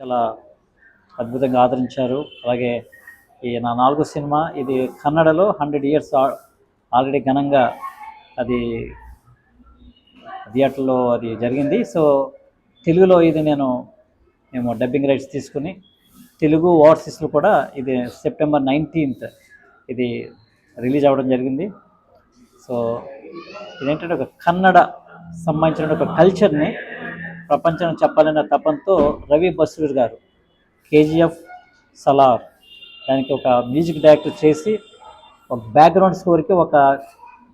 చాలా అద్భుతంగా ఆదరించారు. అలాగే ఈ నా నాలుగో సినిమా ఇది కన్నడలో హండ్రెడ్ ఇయర్స్ ఆల్రెడీ ఘనంగా అది థియేటర్లో అది జరిగింది. సో తెలుగులో ఇది నేను మేము డబ్బింగ్ రైట్స్ తీసుకుని తెలుగు ఓవర్సీస్లో కూడా ఇది సెప్టెంబర్ నైన్టీన్త్ ఇది రిలీజ్ అవ్వడం జరిగింది. సో ఇదేంటంటే ఒక కన్నడ సంబంధించిన ఒక కల్చర్ని ప్రపంచం చెప్పాలన్న తపంతో రవి బస్రూర్ గారు కేజీఎఫ్ సలార్ దానికి ఒక మ్యూజిక్ డైరెక్టర్ చేసి ఒక బ్యాక్గ్రౌండ్ స్కోర్కి ఒక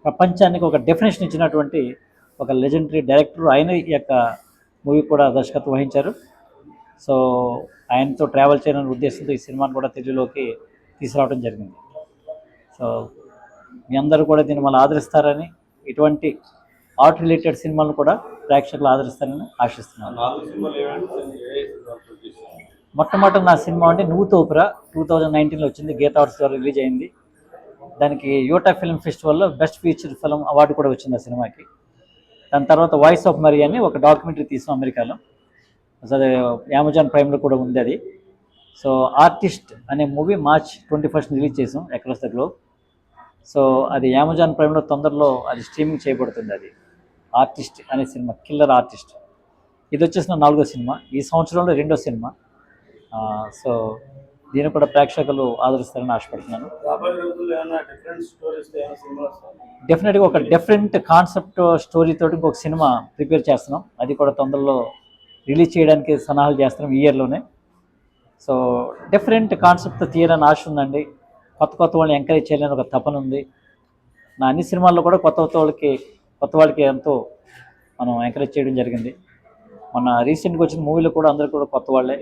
ప్రపంచానికి ఒక డెఫినేషన్ ఇచ్చినటువంటి ఒక లెజెండరీ డైరెక్టర్ ఆయన ఈ యొక్క మూవీ కూడా దర్శకత్వం వహించారు. సో ఆయనతో ట్రావెల్ చేయాలనే ఉద్దేశంతో ఈ సినిమాను కూడా తెలుగులోకి తీసుకురావడం జరిగింది. సో మీ అందరూ కూడా దీన్ని మళ్ళీ ఆదరిస్తారని ఇటువంటి ఆర్ట్ రిలేటెడ్ సినిమాలను కూడా ప్రేక్షకులు ఆదరిస్తారని ఆశిస్తున్నాను. మొట్టమొదటి నా సినిమా అంటే నువ్వు తోపురా టూ థౌజండ్ నైన్టీన్లో వచ్చింది. గీతా ఆర్ట్స్ ద్వారా రిలీజ్ అయింది. దానికి యూటా ఫిల్మ్ ఫెస్టివల్లో బెస్ట్ ఫీచర్ ఫిల్మ్ అవార్డు కూడా వచ్చింది ఆ సినిమాకి. దాని తర్వాత వాయిస్ ఆఫ్ మరీ అని ఒక డాక్యుమెంటరీ తీసాం అమెరికాలో. అది అమెజాన్ ప్రైమ్లో కూడా ఉంది అది. సో ఆర్టిస్ట్ అనే movie March twenty first release చేసాం అక్రాస్ ద గ్లోబ్. సో అది అమెజాన్ ప్రైమ్లో తొందరలో అది స్ట్రీమింగ్ చేయబడుతుంది అది. ఆర్టిస్ట్ అనే సినిమా కిల్లర్ ఆర్టిస్ట్. ఇది వచ్చేసిన నాలుగో సినిమా ఈ సంవత్సరంలో రెండో సినిమా. సో దీన్ని కూడా ప్రేక్షకులు ఆదరిస్తారని ఆశపడుతున్నాను. డెఫినెట్గా ఒక డిఫరెంట్ కాన్సెప్ట్ స్టోరీ తోటి ఇంకొక సినిమా ప్రిపేర్ చేస్తున్నాం. అది కూడా తొందరలో రిలీజ్ చేయడానికి సన్నాహాలు చేస్తున్నాం ఈ ఇయర్లోనే సో డిఫరెంట్ కాన్సెప్ట్ తీయాలని ఆశ ఉందండి. కొత్త కొత్త వాళ్ళని ఎంకరేజ్ చేయాలని ఒక తపన ఉంది. నా అన్ని సినిమాల్లో కూడా కొత్త కొత్త వాళ్ళకి కొత్త వాళ్ళకి ఎంతో మనం ఎంకరేజ్ చేయడం జరిగింది. మన రీసెంట్గా వచ్చిన మూవీలో కూడా అందరూ కూడా కొత్త వాళ్ళే.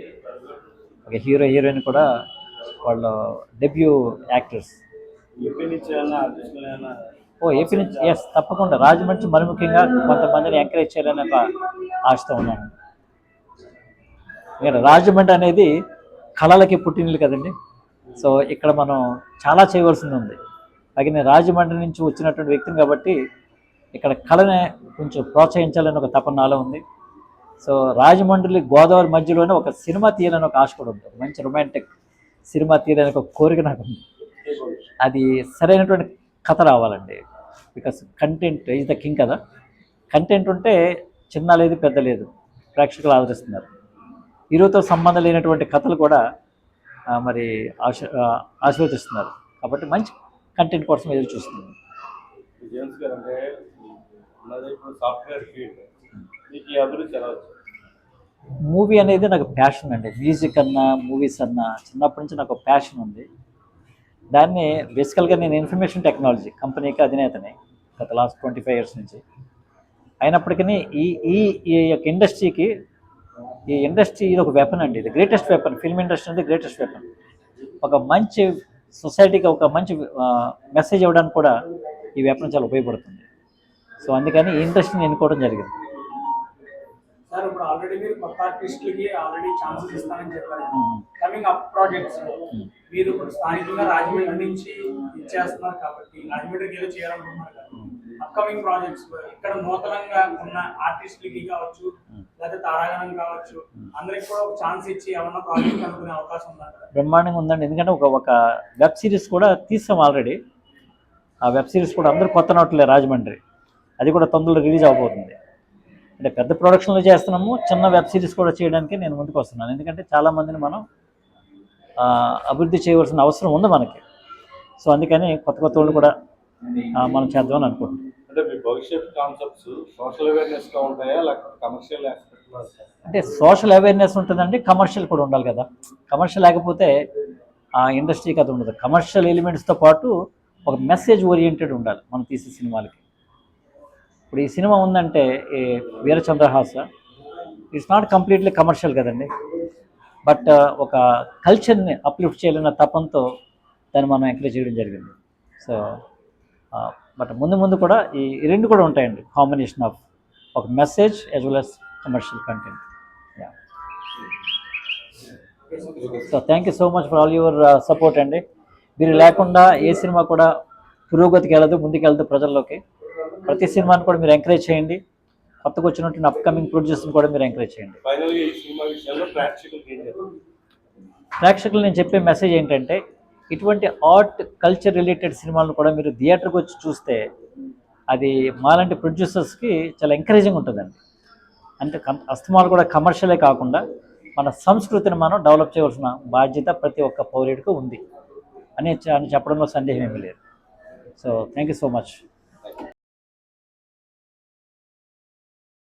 ఒక హీరో హీరోయిన్ కూడా వాళ్ళ డెబ్యూ యాక్టర్స్ ఓ ఏపీ నుంచి ఎస్ తప్పకుండా. రాజమండ్రి మరి ముఖ్యంగా కొంతమందిని ఎంకరేజ్ చేయాలని ఒక ఆశతో ఉన్నాను ఇక్కడ రాజమండ్రి అనేది కళలకి పుట్టినది కదండి. సో ఇక్కడ మనం చాలా చేయవలసింది ఉంది. అలాగే నేను రాజమండ్రి నుంచి వచ్చినటువంటి వ్యక్తిని కాబట్టి ఇక్కడ కళనే కొంచెం ప్రోత్సహించాలని ఒక తపన నాలో ఉంది. సో రాజమండ్రి గోదావరి మధ్యలోనే ఒక సినిమా తీయాలని ఒక ఆశ కూడా ఉంది మంచి రొమాంటిక్ సినిమా తీయాలని ఒక కోరిక నాకు ఉంది. అది సరైనటువంటి కథ రావాలండి. Because content is the king కదా. కంటెంట్ ఉంటే చిన్న లేదు పెద్ద లేదు ప్రేక్షకులు ఆదరిస్తున్నారు. హీరోతో సంబంధం లేనటువంటి కథలు కూడా మరి ఆశ ఆశీర్వదిస్తున్నారు. కాబట్టి మంచి కంటెంట్ కోసం ఎదురు చూస్తున్నాను జేమ్స్ గారు అంటే ఉన్నది ఇప్పుడు సాఫ్ట్వేర్ ఫీల్డ్. మీకు ఈ అభిరుచి ఎలా వచ్చింది? మూవీ అనేది నాకు ప్యాషన్ అండి. మ్యూజిక్ అన్నా మూవీస్ అన్నా చిన్నప్పటి నుంచి నాకు ప్యాషన్ ఉంది. దాన్ని బేసికల్గా నేను ఇన్ఫర్మేషన్ టెక్నాలజీ కంపెనీకి అధినేతని గత లాస్ట్ ట్వంటీ ఫైవ్ ఇయర్స్ నుంచి. అయినప్పటికీ ఈ ఈ ఈ యొక్క ఇండస్ట్రీకి ఈ ఇండస్ట్రీ ఇది ఒక వెపన్ అండి. ఇది గ్రేటెస్ట్ వెపన్ ఫిల్మ్ ఇండస్ట్రీ అనేది గ్రేటెస్ట్ వెపన్ ఒక మంచి సొసైటీకి ఒక మంచి మెసేజ్ ఇవ్వడానికి కూడా ఈ వెపన్ చాలా ఉపయోగపడుతుంది. సో అందుకని ఈ ఇండస్ట్రీని ఎన్నుకోవడం జరిగింది. సార్ ఇప్పుడు ఆల్రెడీ మీరు కొత్త ఆర్టిస్టులకి ఆల్రెడీ ఛాన్సెస్ ఇస్తానని చెప్పారు. కమింగ్ అప్ ప్రాజెక్ట్స్ మీరు ఇప్పుడు స్థానికంగా రాజమండ్రి నుంచి ఇచ్చేస్తున్నారు కాబట్టి రాజమండ్రికి ఏదో చేయాలనుకుంటున్నారు కదా. అప్కమింగ్ ప్రాజెక్ట్స్ ఇక్కడ నూతనంగా ఉన్న ఆర్టిస్టులకి కావచ్చు లేకపోతే తారాగణం కావచ్చు అందరికి కూడా ఒక ఛాన్స్ ఇచ్చి ఏమన్నా ప్రాజెక్ట్ అనుకునే అవకాశం ఉందా బ్రహ్మాండంగా ఉందండి. ఎందుకంటే ఒక ఒక వెబ్ సిరీస్ కూడా తీసాం ఆల్రెడీ. ఆ వెబ్ సిరీస్ కూడా అందరూ కొత్త నోట్లే రాజమండ్రి. అది కూడా తొందరలో రిలీజ్ అవబోతుంది. అంటే పెద్ద ప్రొడక్షన్లో చేస్తున్నాము చిన్న వెబ్ సిరీస్ కూడా చేయడానికి నేను ముందుకు వస్తున్నాను. ఎందుకంటే చాలామందిని మనం అభివృద్ధి చేయవలసిన అవసరం ఉంది మనకి. సో అందుకని కొత్త కొత్త వాళ్ళు కూడా మనం చేద్దామని అనుకుంటున్నాం. అంటే మీ భవిష్యత్ కాన్సెప్ట్స్ సోషల్ ఉంటాయా లేకపోతే కమర్షియల్? అంటే సోషల్ అవేర్నెస్ ఉంటుందండి కమర్షియల్ కూడా ఉండాలి కదా. కమర్షియల్ లేకపోతే ఆ ఇండస్ట్రీకి అది ఉండదు. కమర్షియల్ ఎలిమెంట్స్తో పాటు ఒక మెసేజ్ ఓరియంటెడ్ ఉండాలి మనం తీసే సినిమాలకి. ఇప్పుడు ఈ సినిమా ఉందంటే ఈ Veerachandrahasa. It's not completely commercial కదండి. బట్ uh, ఒక కల్చర్ని అప్లిఫ్ట్ చేయాలన్న తపంతో దాన్ని మనం ఎంకరేజ్ చేయడం జరిగింది. సో బట్ uh, ముందు ముందు కూడా ఈ రెండు కూడా ఉంటాయండి. కాంబినేషన్ ఆఫ్ ఒక message as well as commercial content so thank you so much for all your support అండి. మీరు లేకుండా ఏ సినిమా కూడా పురోగతికి వెళ్ళదు ముందుకు వెళ్దు ప్రజల్లోకి. ప్రతి సినిమాని కూడా మీరు ఎంకరేజ్ చేయండి. కొత్తగా వచ్చినటువంటి అప్కమింగ్ ప్రొడ్యూసర్ని కూడా మీరు ఎంకరేజ్ చేయండి. ప్రేక్షకులు నేను చెప్పే మెసేజ్ ఏంటంటే ఇటువంటి ఆర్ట్ కల్చర్ రిలేటెడ్ సినిమాలను కూడా మీరు థియేటర్కి వచ్చి చూస్తే అది మాలాంటి ప్రొడ్యూసర్స్కి చాలా ఎంకరేజింగ్ ఉంటుందండి. అంటే అస్తమాలు కూడా కమర్షియలే కాకుండా మన సంస్కృతిని మనం డెవలప్ చేయవలసిన బాధ్యత ప్రతి ఒక్క పౌరుడికి ఉంది. అని చెప్పడంలో సందేహం ఏమీ లేదు. So thank you so much